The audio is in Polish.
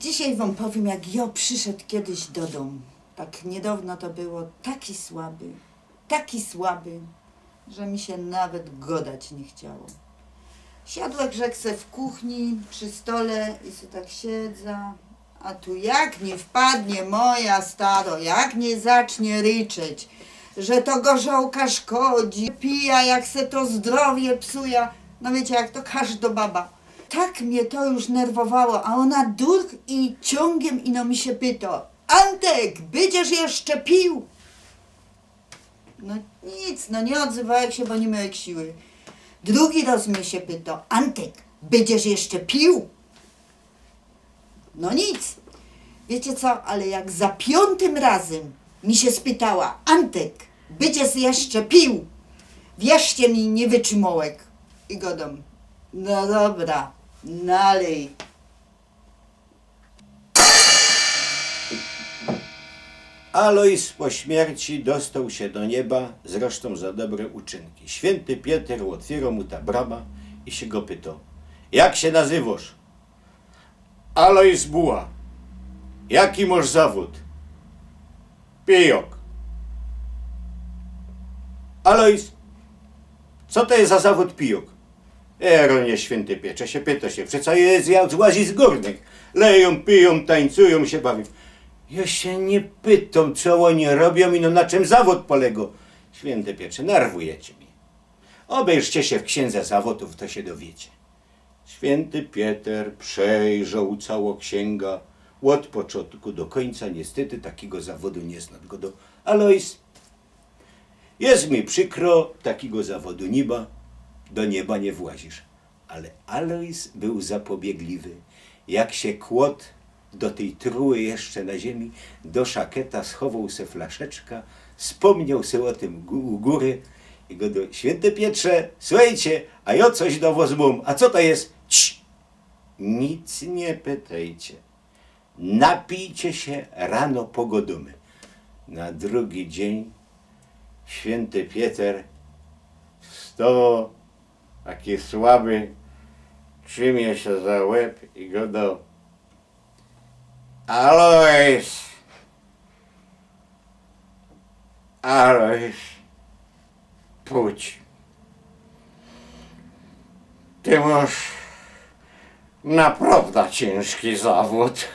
Dzisiaj wam powiem, jak ja przyszedł kiedyś do domu. Tak niedawno to było, taki słaby, taki słaby, że mi się nawet godać nie chciało. Siadłek rzekł se w kuchni przy stole i se tak siedza. A tu jak nie wpadnie moja stado, jak nie zacznie ryczeć, że to gorzołka szkodzi, pija jak se to zdrowie psuje. No wiecie, jak to każda baba. Tak mnie to już nerwowało, a ona dur i ciągiem ino mi się pyta. Antek, będziesz jeszcze pił? No nic, no nie odzywałem się, bo nie miałem siły. Drugi raz mnie się pyta, Antek, będziesz jeszcze pił? No nic. Wiecie co, ale jak za piątym razem mi się spytała, Antek, będziesz jeszcze pił? Wierzcie mi, nie wytrzymołek. I godam, no dobra, nalej. Alois po śmierci dostał się do nieba, zresztą za dobre uczynki. Święty Piotr otwierał mu ta brama i się go pytał, jak się nazywasz? Alois Buła. Jaki masz zawód? Pijok. Alois, co to jest za zawód pijok? Eronie święty piecze się pyta się, przecież jest jak z łazi z górnych. Leją, piją, tańcują się bawią. Ja się nie pytam, co oni robią i no na czym zawód polega. Święty piecze, nerwujecie mnie. Obejrzcie się w księdze zawodów, to się dowiecie. Święty Pieter przejrzał całą księgę od początku do końca. Niestety takiego zawodu nie zna. Go do Alois, jest mi przykro, takiego zawodu nieba, do nieba nie włazisz. Ale Alois był zapobiegliwy. Jak się kłot do tej truły jeszcze na ziemi, do szaketa schował se flaszeczka, wspomniał se o tym u góry i go do Święty Pietrze, słuchajcie, a ja coś do was mam. A co to jest? Cii! Nic nie pytajcie. Napijcie się rano pogodumy. Na drugi dzień święty Pieter wstał taki słaby, trzymie się za łeb i go do Alois! Alois! Pójdź. Ty masz naprawdę ciężki zawód.